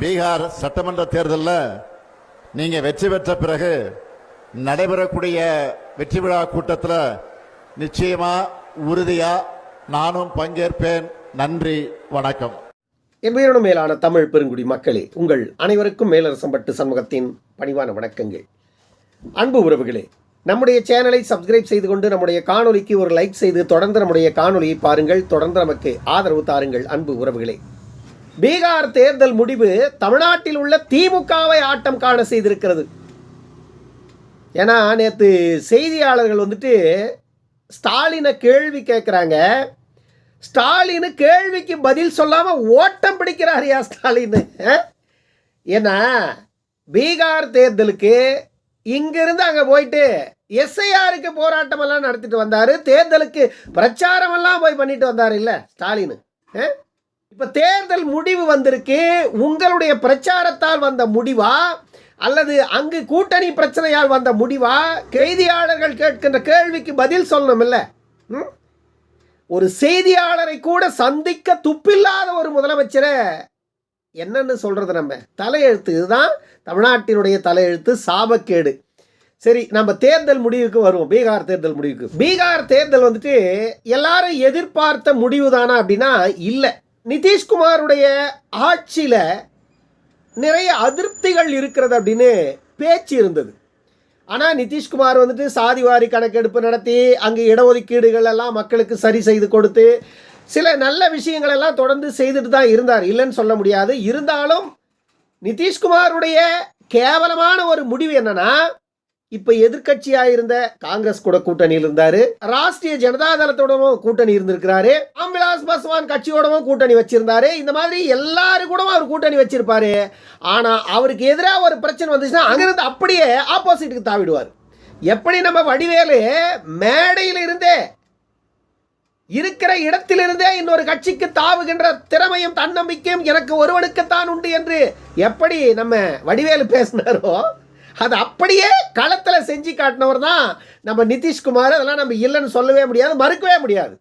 பீகார் சட்டமன்ற தேர்தலில் நீங்கள் வெற்றி பெற்ற பிறகு நடைபெறக்கூடிய வெற்றி விழா கூட்டத்தில் நிச்சயமாக உறுதியாக நானும் பங்கேற்பேன். நன்றி வணக்கம். என் மேலான தமிழ் பெருங்குடி மக்களே உங்கள் அனைவருக்கும் மேலரசம்பட்டு சண்முகத்தின் பணிவான வணக்கங்கள். அன்பு உறவுகளே நம்முடைய சேனலை சப்ஸ்கிரைப் செய்து கொண்டு நம்முடைய காணொலிக்கு ஒரு லைக் செய்து தொடர்ந்து நம்முடைய காணொலியை பாருங்கள். தொடர்ந்து நமக்கு ஆதரவு தாருங்கள் அன்பு உறவுகளே. பீகார் தேர்தல் முடிவு தமிழ்நாட்டில் உள்ள திமுகவை ஆட்டம் காண செய்திருக்கிறது. ஏன்னா நேற்று செய்தியாளர்கள் வந்துட்டு ஸ்டாலினை கேள்வி கேட்குறாங்க ஸ்டாலின் கேள்விக்கு பதில் சொல்லாமல் ஓட்டம் பிடிக்கிறாரியா ஸ்டாலின்? ஏன்னா பீகார் தேர்தலுக்கு இங்கிருந்து அங்கே போயிட்டு எஸ்ஐஆருக்கு போராட்டமெல்லாம் நடத்திட்டு வந்தார். தேர்தலுக்கு பிரச்சாரமெல்லாம் போய் பண்ணிட்டு வந்தார் இல்லை ஸ்டாலின். ஆ? இப்போ தேர்தல் முடிவு வந்திருக்கு. உங்களுடைய பிரச்சாரத்தால் வந்த முடிவா? அல்லது அங்கு கூட்டணி பிரச்சனையால் வந்த முடிவா? செய்தியாளர்கள் கேட்கின்ற கேள்விக்கு பதில் சொல்லணும் இல்லை. ம்? ஒரு செய்தியாளரை கூட சந்திக்க துப்பில்லாத ஒரு முதலமைச்சரை. என்னன்னு சொல்றது நம்ம? தலையெழுத்து. இதுதான் தமிழ்நாட்டினுடைய தலையெழுத்து சாபக்கேடு. சரி நம்ம தேர்தல் முடிவுக்கு வருவோம். பீகார் தேர்தல் முடிவுக்கு. பீகார் தேர்தல் வந்துட்டு எல்லாரும் எதிர்பார்த்த முடிவு தானா அப்படின்னா இல்லை. நிதிஷ்குமாருடைய ஆட்சியில் நிறைய அதிருப்திகள் இருக்கிறது அப்படின்னு பேச்சு இருந்தது. ஆனால் நிதிஷ்குமார் வந்துட்டு சாதிவாரி கணக்கெடுப்பு நடத்தி அங்கே இடஒதுக்கீடுகள் எல்லாம் மக்களுக்கு சரி செய்து கொடுத்து சில நல்ல விஷயங்கள் எல்லாம் தொடர்ந்து செய்துட்டு தான் இருந்தார். இல்லைன்னு சொல்ல முடியாது. இருந்தாலும் நிதிஷ்குமாருடைய கேவலமான ஒரு முடிவு என்னன்னா இப்போ எதிர்க்கட்சியாக இருந்த காங்கிரஸ் கூட கூட்டணியில் இருந்தாரு. ராஷ்டிரிய ஜனதா தளத்தோடவும் கூட்டணி இருந்திருக்கிறாரு. ராம்விலாஸ் பாஸ்வான் கட்சியோடவும் கூட்டணி வச்சிருந்தாரு. இந்த மாதிரி எல்லாரும் கூட அவர் கூட்டணி வச்சிருப்பாரு. ஆனா அவருக்கு எதிராக ஒரு பிரச்சனை வந்துச்சுன்னா அங்கிருந்து அப்படியே ஆப்போசிட்டுக்கு தாவிடுவார். எப்படி நம்ம வடிவேலு மேடையில் இருந்தே இருக்கிற இடத்திலிருந்தே இன்னொரு கட்சிக்கு தாவுகின்ற திறமையும் தன்னம்பிக்கையும் எனக்கு ஒருவனுக்குத்தான் உண்டு என்று எப்படி நம்ம வடிவேலு பேசினாரோ அதை அப்படியே களத்தில் செஞ்சு காட்டினவர் தான் நம்ம நிதிஷ்குமார். அதெல்லாம் நம்ம இல்லைன்னு சொல்லவே முடியாது மறுக்கவே முடியாது.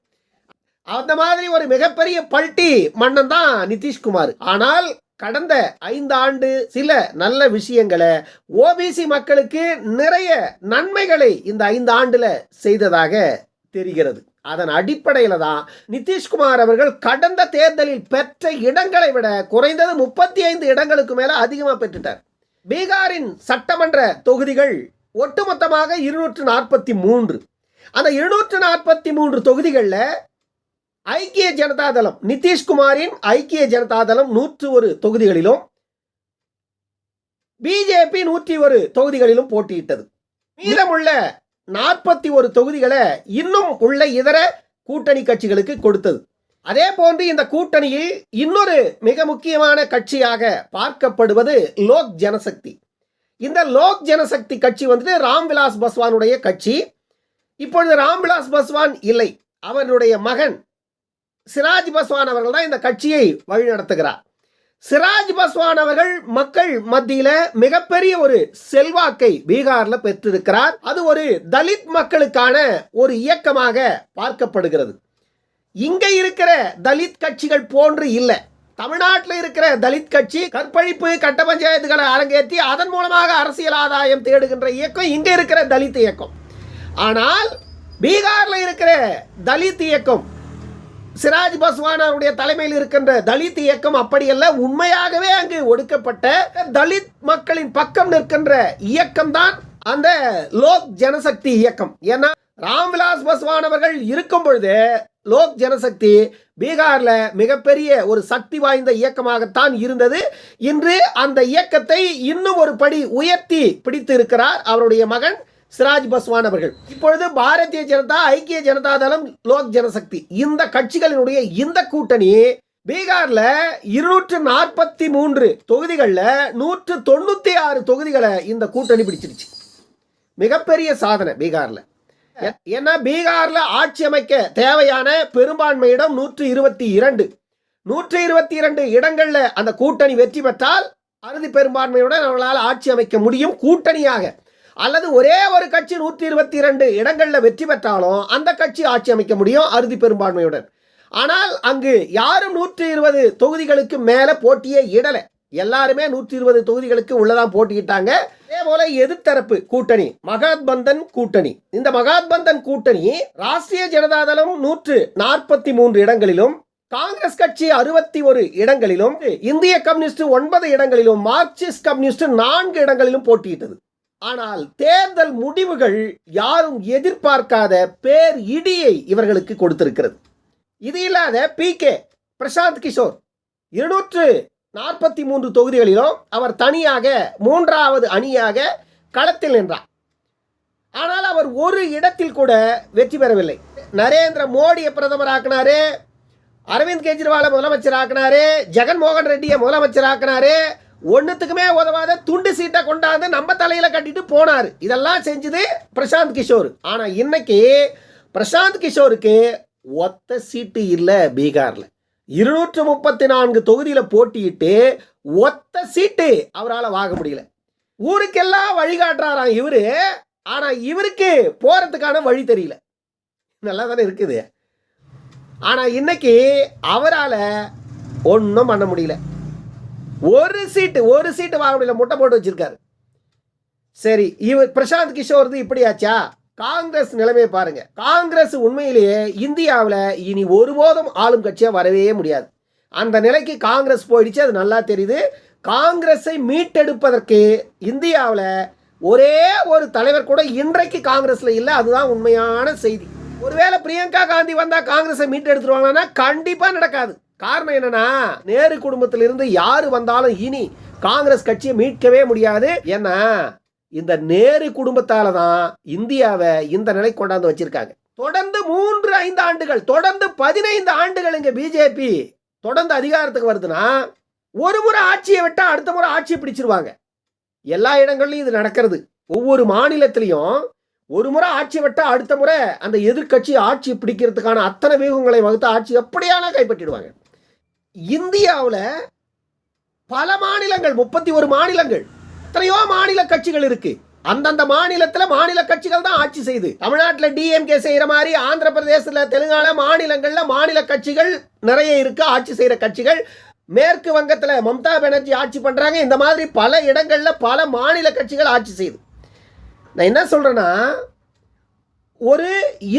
அந்த மாதிரி ஒரு மிகப்பெரிய பல்ட்டி மன்னன் தான் நிதிஷ்குமார். ஆனால் கடந்த ஐந்து ஆண்டு சில நல்ல விஷயங்களை ஓபிசி மக்களுக்கு நிறைய நன்மைகளை இந்த ஐந்து ஆண்டுல செய்ததாக தெரிகிறது. அதன் அடிப்படையில் தான் நிதிஷ்குமார் அவர்கள் கடந்த தேர்தலில் பெற்ற இடங்களை விட குறைந்தது முப்பத்தி ஐந்து இடங்களுக்கு மேலே அதிகமாக பெற்றுட்டார். பீகாரின் சட்டமன்ற தொகுதிகள் ஒட்டுமொத்தமாக இருநூற்று நாற்பத்தி மூன்று. அந்த இருநூற்று நாற்பத்தி மூன்று தொகுதிகளில் ஐக்கிய ஜனதாதளம் நிதிஷ்குமாரின் ஐக்கிய ஜனதாதளம் நூற்று ஒரு தொகுதிகளிலும் பிஜேபி நூற்றி ஒரு தொகுதிகளிலும் போட்டியிட்டது. மீதமுள்ள நாற்பத்தி ஒரு தொகுதிகளை இன்னும் உள்ள இதர கூட்டணி கட்சிகளுக்கு கொடுத்தது. அதே போன்று இந்த கூட்டணியில் இன்னொரு மிக முக்கியமான கட்சியாக பார்க்கப்படுவது லோக் ஜனசக்தி. இந்த லோக் ஜனசக்தி கட்சி வந்துட்டு ராம்விலாஸ் பஸ்வானுடைய கட்சி. இப்பொழுது ராம்விலாஸ் பஸ்வான் இல்லை. அவருடைய மகன் சிராஜ் பஸ்வான் அவர்கள் தான் இந்த கட்சியை வழிநடத்துகிறார். சிராஜ் பஸ்வான் அவர்கள் மக்கள் மத்தியில மிகப்பெரிய ஒரு செல்வாக்கை பீகார்ல பெற்றிருக்கிறார். அது ஒரு தலித் மக்களுக்கான ஒரு இயக்கமாக பார்க்கப்படுகிறது. இங்கே இருக்கிற தலித் கட்சிகள் போன்று இல்லை. தமிழ்நாட்டில் இருக்கிற தலித் கட்சி கற்பழிப்பு கட்ட பஞ்சாயத்துகளை அரங்கேற்றி அதன் மூலமாக அரசியல் ஆதாயம் தேடுகின்ற இயக்கம் இங்கே இருக்கிற தலித் இயக்கம். ஆனால் பீகாரில் இருக்கிற தலித் இயக்கம் சிராஜ் பஸ்வான் தலைமையில் இருக்கின்ற தலித் இயக்கம் அப்படியல்ல உண்மையாகவே அங்கு ஒடுக்கப்பட்ட தலித் மக்களின் பக்கம் நிற்கின்ற இயக்கம் தான் அந்த லோக் ஜனசக்தி இயக்கம். ஏன்னா ராம்விலாஸ் பஸ்வான் அவர்கள் இருக்கும் பொழுது லோக் ஜனசக்தி பீகாரில் மிகப்பெரிய ஒரு சக்தி வாய்ந்த இயக்கமாகத்தான் இருந்தது. இன்று அந்த இயக்கத்தை இன்னும் ஒரு படி உயர்த்தி பிடித்து இருக்கிறார் அவருடைய மகன் சிராஜ் பஸ்வான் அவர்கள். இப்பொழுது பாரதிய ஜனதா ஐக்கிய ஜனதா தளம் லோக் ஜனசக்தி. இந்த கட்சிகளினுடைய இந்த கூட்டணி பீகார்ல இருநூற்று நாற்பத்தி மூன்று தொகுதிகளில் நூற்று தொண்ணூத்தி ஆறு தொகுதிகளை இந்த கூட்டணி பிடிச்சிருச்சு. மிகப்பெரிய சாதனை பீகார்ல. ஏன்னா பீகார்ல ஆட்சி அமைக்க தேவையான பெரும்பான்மையிடம் நூற்று இருபத்தி இரண்டு. நூற்றி இருபத்தி இரண்டு இடங்கள்ல அந்த கூட்டணி வெற்றி பெற்றால் அறுதி பெரும்பான்மையுடன் அவர்களால் ஆட்சி அமைக்க முடியும் கூட்டணியாக. அல்லது ஒரே ஒரு கட்சி நூற்றி இருபத்தி இரண்டு இடங்களில் வெற்றி பெற்றாலும் அந்த கட்சி ஆட்சி அமைக்க முடியும் அறுதி பெரும்பான்மையுடன். ஆனால் அங்கு யாரும் நூற்றி இருபது தொகுதிகளுக்கு மேலே போட்டியே இடலை. எல்லாருமே நூற்றி இருபது தொகுதிகளுக்கு உள்ளதான் போட்டிக்கிட்டாங்க அதே போல எதிர்த்தரப்பு கூட்டணி மகாத்பந்தன் கூட்டணி. இந்த மகாத்பந்தன் கூட்டணி ராஷ்டிரிய ஜனதாதளம் நூற்று நாற்பத்தி மூன்று இடங்களிலும் காங்கிரஸ் கட்சி அறுபத்தி ஒரு இடங்களிலும் இந்திய கம்யூனிஸ்ட் ஒன்பது இடங்களிலும் மார்க்சிஸ்ட் கம்யூனிஸ்ட் நான்கு இடங்களிலும் போட்டியிட்டது. ஆனால் தேர்தல் முடிவுகள் யாரும் எதிர்பார்க்காத பேர் இடியை இவர்களுக்கு கொடுத்திருக்கிறது. இது இல்லாத பி கே பிரசாந்த் கிஷோர் இருநூற்று நாற்பத்தி மூன்று தொகுதிகளிலும் அவர் தனியாக மூன்றாவது அணியாக களத்தில் நின்றார். ஆனால் அவர் ஒரு இடத்தில் கூட வெற்றி பெறவில்லை. நரேந்திர மோடியை பிரதமர் ஆக்கினாரு அரவிந்த் கெஜ்ரிவாலை முதலமைச்சராக்கினாரு ஜெகன்மோகன் ரெட்டியை முதலமைச்சர் ஆக்கினாரு ஒன்றுத்துக்குமே உதவாத துண்டு சீட்டை கொண்டாந்து நம்ம தலையில கட்டிட்டு போனார். இதெல்லாம் செஞ்சது பிரசாந்த் கிஷோர். ஆனால் இன்னைக்கு பிரசாந்த் கிஷோருக்கு ஒத்த சீட்டு இல்லை பீகாரில். இருநூற்று முப்பத்தி நான்கு தொகுதியில் போட்டியிட்டு ஒத்த சீட்டு அவரால் வாங்க முடியல. ஊருக்கெல்லாம் வழிகாட்டுறாராம் இவர்? ஆனால் இவருக்கு போகிறதுக்கான வழி தெரியல. நல்லா தானே இருக்குது. ஆனால் இன்னைக்கு அவரால் ஒன்றும் பண்ண முடியல. ஒரு சீட்டு ஒரு சீட்டு வாங்க முடியல. முட்டை போட்டு வச்சிருக்காரு. சரி இவர் பிரசாந்த் கிஷோர்து இப்படியாச்சா? காங்கிரஸ் நிலைமையை பாருங்க. காங்கிரஸ் உண்மையிலேயே இந்தியாவில் இனி ஒருபோதும் ஆளும் கட்சியாக வரவே முடியாது. அந்த நிலைக்கு காங்கிரஸ் போயிடுச்சு அது நல்லா தெரியுது. காங்கிரஸை மீட்டெடுப்பதற்கு இந்தியாவில் ஒரே ஒரு தலைவர் கூட இன்றைக்கு காங்கிரஸில் இல்லை அதுதான் உண்மையான செய்தி. ஒருவேளை பிரியங்கா காந்தி வந்தால் காங்கிரஸை மீட்டெடுத்துருவாங்கன்னா கண்டிப்பாக நடக்காது. காரணம் என்னன்னா நேரு குடும்பத்திலிருந்து யார் வந்தாலும் இனி காங்கிரஸ் கட்சியை மீட்கவே முடியாது. ஏன்னா இந்த நேரு குடும்பத்தால தான் இந்தியாவை இந்த நிலை கொண்டாந்து வச்சிருக்காங்க. தொடர்ந்து மூன்று ஐந்து ஆண்டுகள் தொடர்ந்து பதினைந்து ஆண்டுகள் இங்க பிஜேபி தொடர்ந்து அதிகாரத்துக்கு வருதுன்னா ஒரு முறை ஆட்சியை விட்டா அடுத்த முறை ஆட்சியை பிடிச்சிருவாங்க. எல்லா இடங்கள்லையும் இது நடக்கிறது. ஒவ்வொரு மாநிலத்திலையும் ஒரு முறை ஆட்சி விட்டா அடுத்த முறை அந்த எதிர்க்கட்சி ஆட்சி பிடிக்கிறதுக்கான அத்தனை வியூகங்களை வகுத்து ஆட்சி எப்படியான கைப்பற்றிடுவாங்க. இந்தியாவில் பல மாநிலங்கள் முப்பத்தி ஒரு மாநிலங்கள் எத்தனையோ மாநில கட்சிகள் இருக்கு. அந்தந்த மாநிலத்துல மாநில கட்சிகள் தான் ஆட்சி செய்து. தமிழ்நாட்டில் டிஎம்கே செய்யற மாதிரி ஆந்திர பிரதேசத்தில் தெலுங்கானா மாநிலங்கள்ல மாநில கட்சிகள் நிறைய இருக்கு ஆட்சி செய்யற கட்சிகள். மேற்கு வங்கத்தில் மம்தா பானர்ஜி ஆட்சி பண்றாங்க. இந்த மாதிரி பல இடங்கள்ல பல மாநில கட்சிகள் ஆட்சி செய்யுது நான் என்ன சொல்றேன்னா ஒரு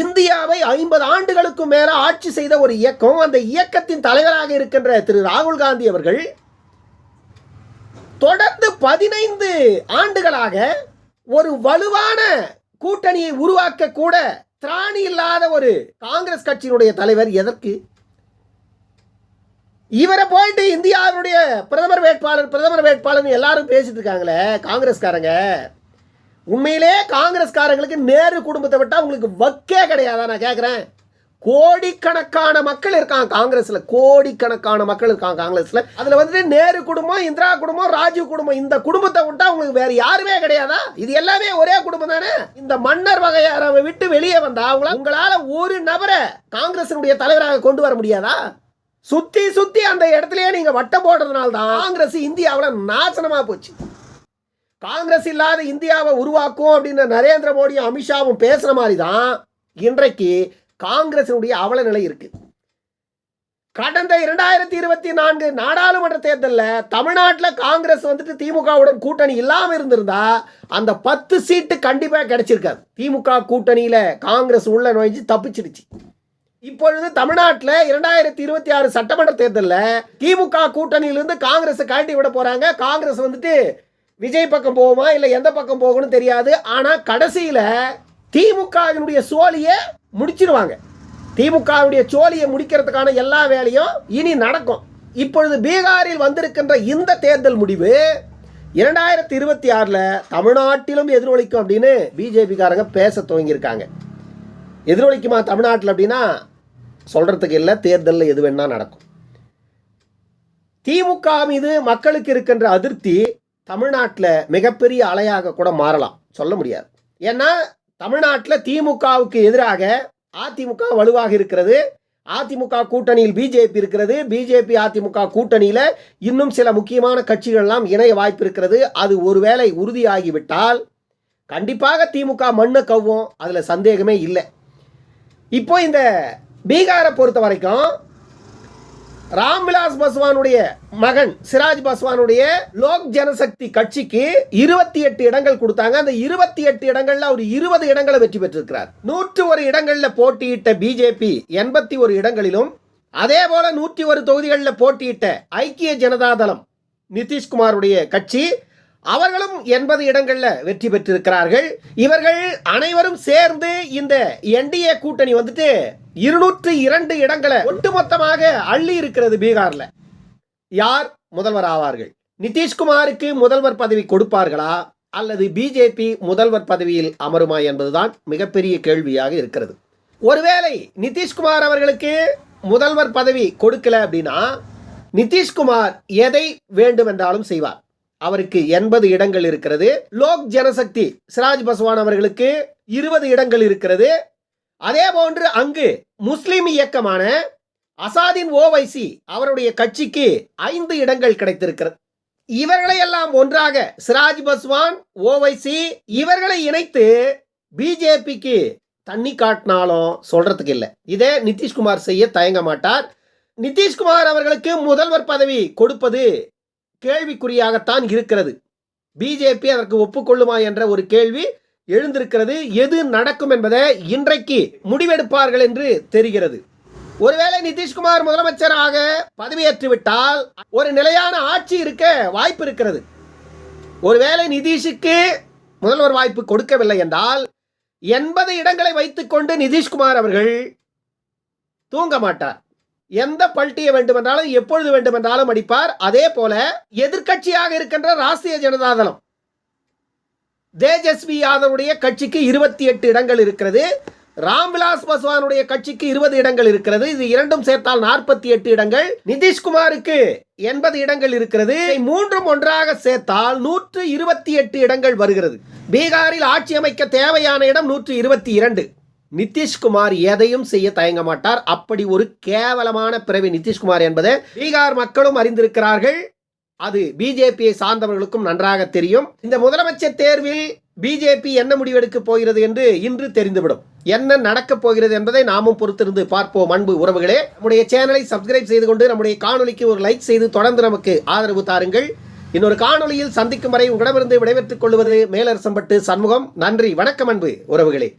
இந்தியாவை ஐம்பது ஆண்டுகளுக்கும் மேல ஆட்சி செய்த ஒரு இயக்கம் அந்த இயக்கத்தின் தலைவராக இருக்கின்ற திரு ராகுல் காந்தி அவர்கள் தொடர்ந்து பதினைந்து ஆண்டுகளாக ஒரு வலுவான கூட்டணியை உருவாக்க கூட திராணி இல்லாத ஒரு காங்கிரஸ் கட்சியினுடைய தலைவர் எதற்கு? இவரை போயிட்டு இந்தியாவுடைய பிரதமர் வேட்பாளர் பிரதமர் வேட்பாளர் எல்லாரும் பேசிட்டு இருக்காங்களே காங்கிரஸ்காரங்க. உண்மையிலே காங்கிரஸ்காரங்களுக்கு நேரு குடும்பத்தை விட்டா உங்களுக்கு வக்கே கிடையாதா நான் கேட்குறேன் கோடிக்கணக்கான மக்கள் இருக்காங்க. காங்கிரஸ்ல கோடிக்கணக்கான மக்கள் இருக்காங்க காங்கிரஸ்ல. அதுல வந்துட்டு நேரு குடும்பம் இந்திரா குடும்பம் ராஜீவ் குடும்பம். இந்த குடும்பத்தை விட்டா உங்களுக்கு வேற யாருமே கிடையாதா? இது எல்லாமே ஒரே குடும்பம் தானே? இந்த மன்னர் வகையாரை விட்டு வெளியே வந்தா அவங்கள உங்களால ஒரு நபரை காங்கிரசினுடைய தலைவராக கொண்டு வர முடியாதா? சுத்தி சுத்தி அந்த இடத்துலயே நீங்க வட்டம் போடுறதுனால தான் காங்கிரஸ் இந்தியாவில் நாசனமா போச்சு. காங்கிரஸ் இல்லாத இந்தியாவை உருவாக்கும் அப்படின்னு நரேந்திர மோடியும் அமித்ஷாவும் பேசுற மாதிரி தான் இன்றைக்கு காங்கிரசினுடைய அவல நிலை இருக்கு. கடந்த இரண்டாயிரத்தி இருபத்தி நான்கு நாடாளுமன்ற தேர்தலில் தமிழ்நாட்டில் காங்கிரஸ் வந்துட்டு திமுகவுடன் கூட்டணி இல்லாமல் இருந்திருந்தா அந்த பத்து சீட்டு கண்டிப்பாக கிடைச்சிருக்காது. திமுக கூட்டணியில் காங்கிரஸ் உள்ள நுழைஞ்சு தப்பிச்சிடுச்சு. இப்பொழுது தமிழ்நாட்டில் இரண்டாயிரத்தி இருபத்தி ஆறு சட்டமன்ற தேர்தலில் திமுக கூட்டணியிலிருந்து காங்கிரஸை கழட்டி விட போகிறாங்க காங்கிரஸ் வந்துட்டு விஜய் பக்கம் போகுமா இல்லை எந்த பக்கம் போகணும்னு தெரியாது. ஆனால் கடைசியில் திமுகவினுடைய சோழியை முடிச்சிருவாங்க. திமுகவுடைய சோழியை முடிக்கிறதுக்கான எல்லா வேலையும் இனி நடக்கும். இப்பொழுது பீகாரில் வந்திருக்கின்ற இந்த தேர்தல் முடிவு இரண்டாயிரத்தி இருபத்தி ஆறில் தமிழ்நாட்டிலும் எதிரொலிக்கும் அப்படின்னு பிஜேபிக்காரங்க பேச துவங்கியிருக்காங்க. எதிரொலிக்குமா தமிழ்நாட்டில் அப்படின்னா சொல்கிறதுக்கு இல்லை தேர்தலில் எது வேணால் நடக்கும். திமுக மீது மக்களுக்கு இருக்கின்ற அதிருப்தி தமிழ்நாட்டில் மிகப்பெரிய அலையாக கூட மாறலாம். சொல்ல முடியாது. ஏன்னா தமிழ்நாட்டில் திமுகவுக்கு எதிராக அதிமுக வலுவாக இருக்கிறது. அதிமுக கூட்டணியில் பிஜேபி இருக்கிறது. பிஜேபி அதிமுக கூட்டணியில் இன்னும் சில முக்கியமான கட்சிகள்லாம் இணைய வாய்ப்பு இருக்கிறது. அது ஒருவேளை உறுதியாகிவிட்டால் கண்டிப்பாக திமுக மண்ணை கவ்வும். அதில் சந்தேகமே இல்லை. இப்போ இந்த பீகாரை பொறுத்த வரைக்கும் ராம்விலாஸ் பாஸ்வானுடைய மகன் சிராஜ் பாஸ்வானுடைய லோக் ஜனசக்தி கட்சிக்கு இருபத்தி எட்டு இடங்கள் கொடுத்தாங்க. அந்த இருபத்தி எட்டு இடங்கள்ல அவர் இருபது இடங்களை வெற்றி பெற்றிருக்கிறார். நூற்று ஒரு இடங்கள்ல போட்டியிட்ட பிஜேபி எண்பத்தி ஒரு இடங்களிலும் அதே போல நூற்றி ஒரு தொகுதிகளில் போட்டியிட்ட ஐக்கிய ஜனதாதளம் நிதிஷ்குமாருடைய கட்சி அவர்களும் எண்பது இடங்களில் வெற்றி பெற்றிருக்கிறார்கள். இவர்கள் அனைவரும் சேர்ந்து இந்த என்டிஏ கூட்டணி வந்துட்டு இருநூற்று இரண்டு இடங்களை ஒட்டுமொத்தமாக அள்ளி இருக்கிறது பீகார்ல. யார் முதல்வர் ஆவார்கள்? நிதிஷ்குமாருக்கு முதல்வர் பதவி கொடுப்பார்களா? அல்லது பிஜேபி முதல்வர் பதவியில் அமருமா என்பதுதான் மிகப்பெரிய கேள்வியாக இருக்கிறது. ஒருவேளை நிதிஷ்குமார் அவர்களுக்கு முதல்வர் பதவி கொடுக்கல அப்படின்னா நிதிஷ்குமார் எதை வேண்டுமென்றாலும் செய்வார். அவருக்கு எண்பது இடங்கள் இருக்கிறது. லோக் ஜனசக்தி சிராஜ் பஸ்வான் அவர்களுக்கு இருபது இடங்கள் இருக்கிறது. அதே போன்று அங்கு முஸ்லிம் இயக்கமான அசாதின் ஓவைசி அவருடைய கட்சிக்கு ஐந்து இடங்கள் கிடைத்திருக்கிறது. இவர்களையெல்லாம் ஒன்றாக சிராஜ் பஸ்வான் ஓவைசி இவர்களை இணைத்து பிஜேபிக்கு தண்ணி காட்டினாலும் சொல்றதுக்கு இல்லை. இதே நிதிஷ்குமார் செய்ய தயங்க மாட்டார். நிதிஷ்குமார் அவர்களுக்கு முதல்வர் பதவி கொடுப்பது கேள்விக்குறியாகத்தான் இருக்கிறது. பிஜேபி அதற்கு ஒப்புக்கொள்ளுமா என்ற ஒரு கேள்வி எழுந்திருக்கிறது எது நடக்கும் என்பதை இன்றைக்கு முடிவெடுப்பார்கள் என்று தெரிகிறது. ஒருவேளை நிதிஷ்குமார் முதலமைச்சராக பதவியேற்றுவிட்டால் ஒரு நிலையான ஆட்சி இருக்க வாய்ப்பு இருக்கிறது. ஒருவேளை நிதிஷுக்கு முதல்வர் வாய்ப்பு கொடுக்கவில்லை என்றால் எண்பது இடங்களை வைத்துக்கொண்டு நிதிஷ்குமார் அவர்கள் தூங்க மாட்டார். எந்த பல்ட்டியை வேண்டுமென்றாலும் எப்பொழுது வேண்டுமென்றாலும் அடிப்பார். அதே போல எதிர்க்கட்சியாக இருக்கின்ற ராஷ்டிரிய ஜனதாதளம் தேஜஸ்வி யாதவுடைய கட்சிக்கு இருபத்தி எட்டு இடங்கள் இருக்கிறது. ராம்விலாஸ் பாஸ்வானுடைய கட்சிக்கு இருபது இடங்கள் இருக்கிறது. இது இரண்டும் சேர்த்தால் நாற்பத்தி எட்டு இடங்கள். நிதிஷ்குமாருக்கு எண்பது இடங்கள் இருக்கிறது. மூன்றும் ஒன்றாக சேர்த்தால் நூற்று இருபத்தி எட்டு இடங்கள் வருகிறது. பீகாரில் ஆட்சி அமைக்க தேவையான இடம் நூற்று இருபத்தி இரண்டு. நிதிஷ்குமார் எதையும் செய்ய தயங்க மாட்டார். அப்படி ஒரு கேவலமான பிறவி நிதிஷ்குமார் என்பதை பீகார் மக்களும் அறிந்திருக்கிறார்கள். அது பிஜேபியை சார்ந்தவர்களுக்கும் நன்றாக தெரியும். இந்த முதலமைச்சர் தேர்வில் பிஜேபி என்ன முடிவெடுக்க போகிறது என்று இன்று தெரிந்துவிடும். என்ன நடக்கப் போகிறது என்பதை நாமும் பொறுத்திருந்து பார்ப்போம் அன்பு உறவுகளே. நம்முடைய சேனலை சப்ஸ்கிரைப் செய்து கொண்டு நம்முடைய காணொலிக்கு ஒரு லைக் செய்து தொடர்ந்து நமக்கு ஆதரவு தாருங்கள். இன்னொரு காணொளியில் சந்திக்கும் வரை உங்களிடமிருந்து விடைபெற்றுக் கொள்வது மேலரசம்பட்டு சண்முகம். நன்றி வணக்கம் அன்பு உறவுகளே.